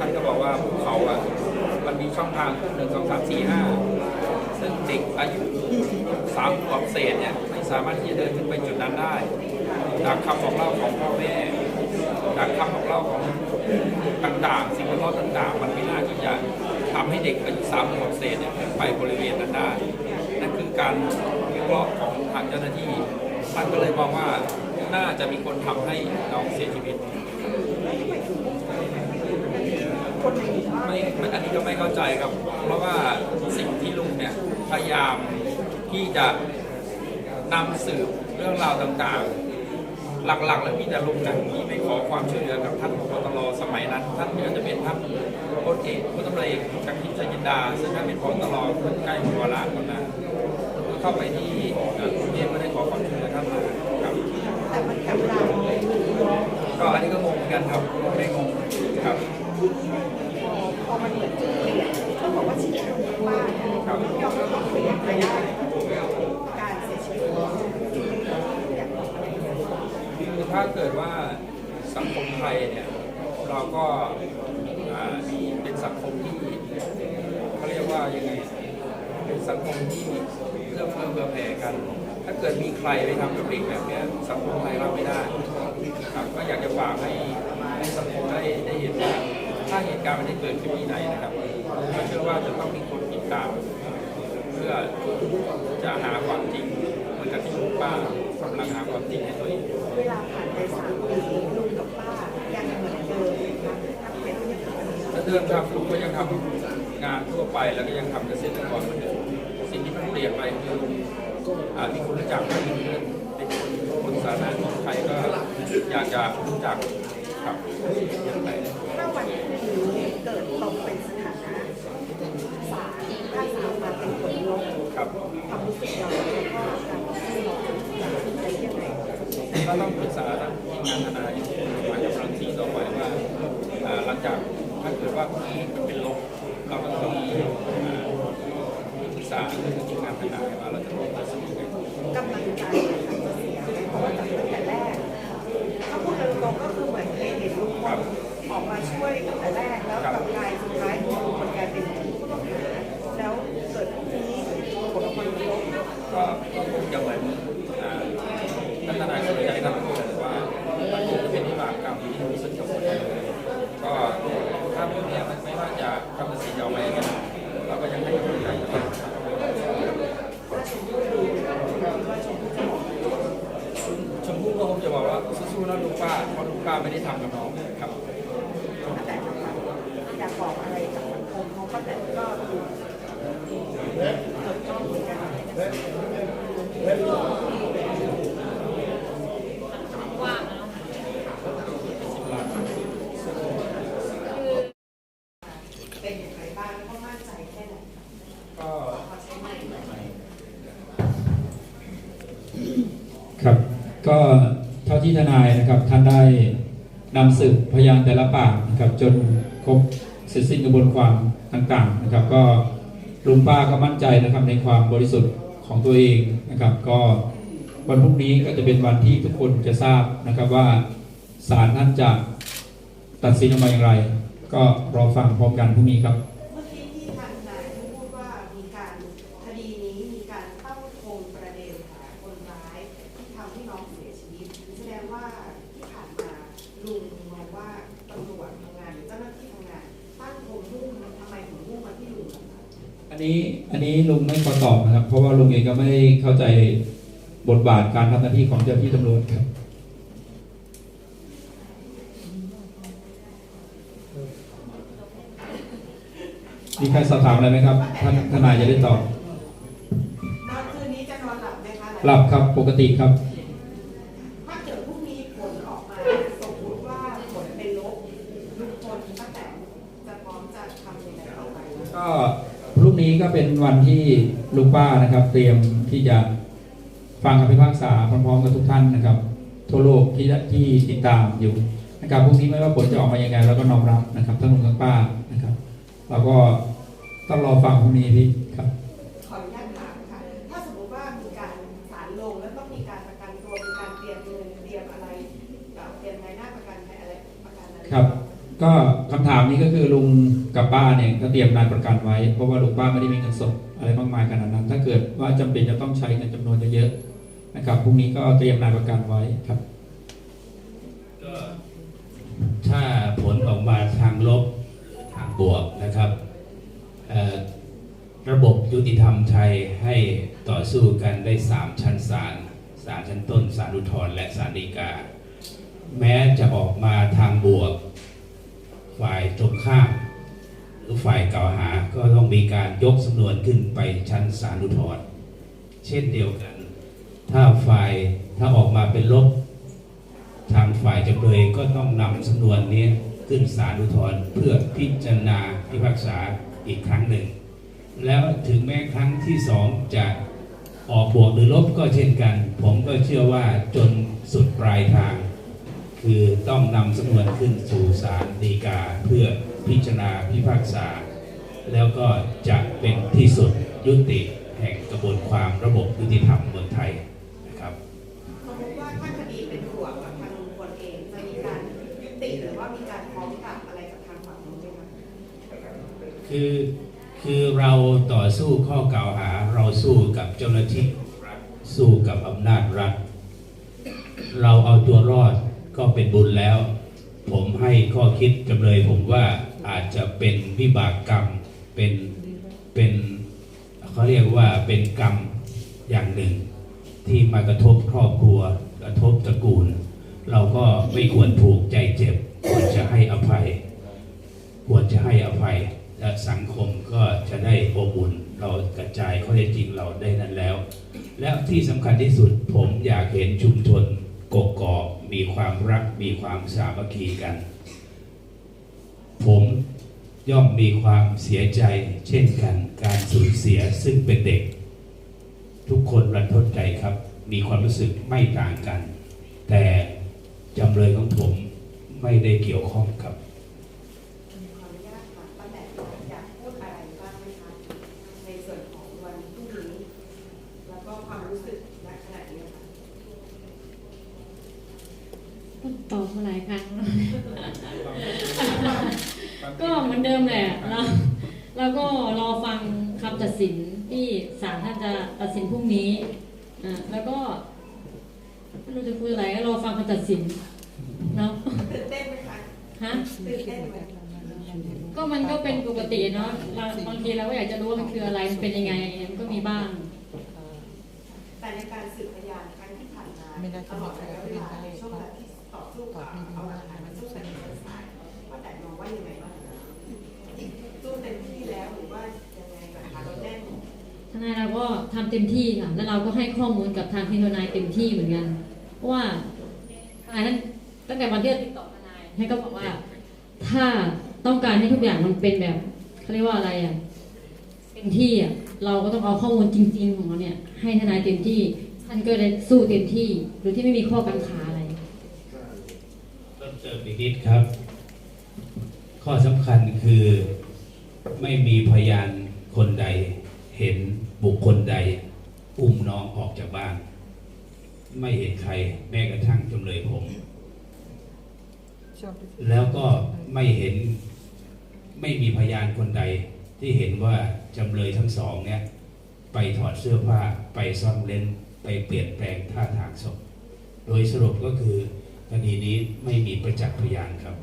ท่านก็บอกว่าภูเขาอะมันมีช่องทางหนึ่งสองสามสี่ห้าซึ่งเด็กอายุสามขวบเศษเนี่ยไม่สามารถที่จะเดินขึ้นไปจุดนั้นได้จากคำบอกเล่าของพ่อแม่จากคำบอกเล่าของต่างๆ สิ่งแวดล้อมต่างๆ มันไม่น่าที่จะทำให้เด็กอายุสามขวบเศษเนี่ยไปบริเวณนั้นได้นั่นคือการวิเคราะห์ของทางเจ้าหน้าที่ท่านก็เลยมองว่าน่าจะมีคนทำให้น้องเสียชีวิต ไม่ไม่อันนี้ก็ไม่เข้าใจครับ เพราะว่าสิ่งที่ลุงเนี่ยพยายามที่จะนำสืบเรื่องราวต่างๆ หลักๆ แล้วมีแต่ลุงนะที่ไปขอความช่วยเหลือกับท่านพบตรสมัยนั้น ท่านก็จะเป็นท่านพลเอกพลตำรวจเอกจากทิพย์ชัยจินดาซึ่งท่านเป็นพบตรคนใกล้หัวล้านคนนั้นก็เข้าไปที่ ถ้าเกิดว่าสังคมไทยเนี่ยเราก็มีเป็นสังคมที่เขาเรียกว่ายังไง เป็นสังคมที่เอื้อเฟื้อเผื่อแผ่กัน ถ้าเกิดมีใครไปทำกับเด็กแบบนี้สังคมไทยรับไม่ได้ครับก็อยากจะฝากให้ให้สังคมได้ได้เห็นว่าถ้าเหตุการณ์มันได้เกิดขึ้นที่ไหนนะครับก็เชื่อว่าจะต้องมีคนติดตาม เพื่อจะหาความจริงเหมือนกับที่ลุงป้า กำลังหาความจริงให้ตัวเองเวลาผ่านไปสามปีลุงกับป้ายังเหมือนเดิมนะคะถ้าเป็นยังถ้าเดิมครับลุงก็ยังทำงานทั่วไปแล้วก็ยังทำเกษตรกรเหมือนเดิมสิ่งที่มันเปลี่ยนไปคือลุงมีคนรู้จักมากขึ้นเป็นคนสาธารณะใครก็อยากจะรู้จักครับอย่างไร ถ้าวันนี้เกิดตกเป็นสถานะศาลถ้าศาลมาเป็นผลลบ ครับ ความรู้สึกเราแล้วก็การที่เราจะตัดสินใจยังไง ก็ต้องปรึกษาทางทีมงานทนายมากับรังสีต่อไปว่าหลังจากถ้าเกิดว่าพรุ่งนี้มันเป็นลบเราก็ต้องปรึกษาคือทีมงานทนายว่าเราจะต้องตัดสินยังไงกำลังใจมันจะเสียเพราะว่าจากตั้งแต่แรกถ้าพูดตรงๆก็คือเหมือนเคยเห็นลุงพลออกมาช่วยตั้งแต่แรกแล้วกลับกลายสุดท้ายลุงพลกลายเป็นผู้ต้องหาแล้วเกิดพรุ่งนี้ผลออกมาเป็นลบก็ก็คงจะเหมือนอ่าท่านทนายก็เลยอยากให้ท่านพูดว่ามันคงจะเป็นวิบากกรรมที่รู้สึกกับคนเลยก็ถ้าพวกเนี้ยมันไม่ว่าจะคำตัดสินจะออกมายังไงเราก็ยังให้กำลังใจอยู่ครับ ถ้าชมพู่ดูว่าชมพู่จะบอก ชมพู่ก็คงจะ บอกว่าสู้ๆนะลูกป้าเพราะลูกป้าไม่ได้ทำกับน้องครับแต่อยากบอกอะไรกับสังคมเขาก็แต่ก็ดูจดจ้องเหมือนกันเป็นอย่างไรบ้างก็มั่นใจแค่ไหนก็ใช้ไมค์ไหมครับก็ ที่ทนายนะครับท่านได้นำสืบพยานแต่ละปากนะครับจนครบเสร็จสิ้นกระบวนความต่างๆนะครับ ก็ลุงป้าก็มั่นใจนะครับในความบริสุทธิ์ของตัวเองนะครับ ก็วันพรุ่งนี้ก็จะเป็นวันที่ทุกคนจะทราบนะครับว่าศาลท่านจะตัดสินออกมาอย่างไร ก็รอฟังพร้อมกันพรุ่งนี้ครับ เมื่อกี้ที่ทางนายพูดว่ามีการคดีนี้มีการตั้งโครงประเด็นหาคนร้ายที่ทำให้น้องเสียชีวิต แสดงว่าที่ผ่านมาลุงมองว่าตำรวจทำงานหรือเจ้าหน้าที่ทำงานตั้งโครงมุ่งทำไมถึงมุ่งมาที่ลุงล่ะคะ อั นนี้อันนี้ลุงไม่ขอตอบนะครับ เพราะว่าลุงเองก็ไม่ได้เข้าใจบทบาทการทำหน้าที่ของเจ้าหน้าที่ตำรวจครับมีใครสอบถามอะไรไหมครับท่านทนายจะได้ตอบนอนคืนนี้จะนอนหลับไหมคะหลับครับปกติครับ ถ้าเกิดพรุ่งนี้ผลออกมาสมมติว่าผลเป็นลบลุงพลป้าแตนจะพร้อมจะทำยังไงต่อไปคะก็พรุ่งนี้ ก็เป็นวันที่ลุงป้านะครับ เตรียมที่จะฟังคำพิพากษาพร้อมๆกับทุกท่านนะครับ ทั่วโลกที่ที่ติดตามอยู่นะครับพรุ่งนี้ไม่ว่าผลจะออกมายังไงเราก็น้อมรับนะครับทั้งลุงทั้งป้านะครับเราก็ต้องรอฟังพรุ่งนี้พี่ครับขออนุญาตถามค่ะถ้าสมมติว่ามีการศาลลงแล้วต้องมีการประกันตัวมีการเตรียมเงินเตรียมอะไรเอ่อเตรียมรายหน้าประกันอะไรประกันอะไรครับ ก็คำถามนี้ก็คือลุง กับป้าเนี่ยก็เตรียมนายประกันไว้ เพราะว่าลุงป้าไม่ได้มีเงินสดอะไรมากมายขนาดนั้น ถ้าเกิดว่าจำเป็นจะต้องใช้เงินจำนวนเยอะๆนะครับพรุ่งนี้ก็เตรียมนายประกันไว้ครับก็ถ้าผลออกมาทางลบทางบวกนะครับระบบยุติธรรมไทยให้ต่อสู้กันได้ 3 ชั้นศาลศาลชั้นต้นศาลอุทธรณ์และศาลฎีกา แม้จะออกมาทาง มีการยกสำนวนขึ้นไปชั้นศาลอุทธรณ์เช่นเดียวกัน ถ้าฝ่ายถ้าออกมาเป็นลบ ทางฝ่ายจำเลยก็ต้องนำสำนวนนี้ขึ้นศาลอุทธรณ์เพื่อพิจารณาพิพากษาอีกครั้งหนึ่ง แล้วถึงแม้ครั้งที่สองจะออกบวกหรือลบก็เช่นกัน ผมก็เชื่อว่าจนสุดปลายทาง คือต้องนำสำนวนขึ้นสู่ศาลฎีกาเพื่อพิจารณาพิพากษา แล้วก็จะเป็นที่สุดยุติแห่งกระบวนความระบบยุติธรรมเมืองไทยนะครับสมมติว่าถ้าคดีเป็นบวกกับทางลุงพลเองจะมีการยุติหรือว่ามีการฟ้องกลับอะไรกับทางฝั่งนู้นไหมคะคือคือเราต่อสู้ข้อกล่าวหาเราสู้กับเจ้าหน้าที่รัฐสู้กับอำนาจรัฐ เราเอาตัวรอดก็เป็นบุญแล้ว ผมให้ข้อคิดจำเลยผมว่าอาจจะเป็นวิบากกรรม เป็นเป็นเขาเรียกว่าเป็นกรรมอย่างหนึ่ง ที่มากระทบครอบครัวกระทบตระกูล เราก็ไม่ควรผูกใจเจ็บควรจะให้อภัย ควรจะให้อภัยและสังคมก็จะได้อบอุ่นเรากระจายข้อเท็จจริงเราได้นั้นแล้ว และที่สำคัญที่สุดผมอยากเห็นชุมชนกกอกมีความรักมีความสามัคคีกัน ผม ย่อมมีความเสียใจเช่นกัน การสูญเสียซึ่งเป็นเด็ก ทุกคนรันทดใจครับ มีความรู้สึกไม่ต่างกัน แต่จำเลยของผมไม่ได้เกี่ยวข้องครับขออนุญาตถามป้าแตนอยากพูดอะไรบ้างไหมคะในส่วนของวันพรุ่งนี้แล้วก็ความรู้สึกณขณะนี้ค่ะก็ตอบมาหลายครั้ง ก็เหมือนเดิมแหละเราเราก็รอฟังคำตัดสินที่ศาลท่านจะตัดสินพรุ่งนี้อ่าแล้วก็ไม่รู้จะคุยอะไรก็รอฟังคำตัดสินเนาะตื่นเต้นไหมคะฮะตื่นเต้นไหมก็มันก็เป็นปกติเนาะเราบางทีเราก็อยากจะรู้ว่ามันคืออะไรมันเป็นยังไงมันก็มีบ้าง แต่ในการสืบพยานครั้งที่ผ่านมาไม่น่าจะตลอดระยะเวลาไม่ในได้ช่วงเวลาที่ต่อสู้กับเอาหลักฐานมาสู้กันในชั้นศาลป้าแตนมองว่ายังไงบ้างคะสู้เต็มที่แล้วหรือว่ายังไงแบบคะเราแน่น ทนายเราก็ทำเต็มที่ค่ะ แล้วเราก็ให้ข้อมูลกับทางทีมทนายเต็มที่เหมือนกัน เพราะว่าทนายนั้นตั้งแต่วันที่ติดต่อทนายให้ก็บอกว่า ถ้าต้องการให้ทุกอย่างมันเป็นแบบเขาเรียกว่าอะไรอะเต็มที่อะเราก็ต้องเอาข้อมูลจริง ๆ ของเราเนี่ย ให้ทนายเต็มที่ท่านก็เลยสู้เต็มที่โดยที่ไม่มีข้อกังขาอะไรเพิ่มเติมอีกนิดครับ ข้อสำคัญคือไม่มีพยานคนใด เห็นบุคคลใด อุ้มน้องออกจากบ้าน ไม่เห็นใครแม้กระทั่งจำเลยผม แล้วก็ไม่เห็นไม่มีพยานคนใด ที่เห็นว่าจำเลยทั้งสองเนี่ยไปถอดเสื้อผ้าไปซ่อมเลนไปเปลี่ยนแปลงท่าทางศพ โดยสรุปก็คือคดีนี้ไม่มีประจักษ์พยานครับ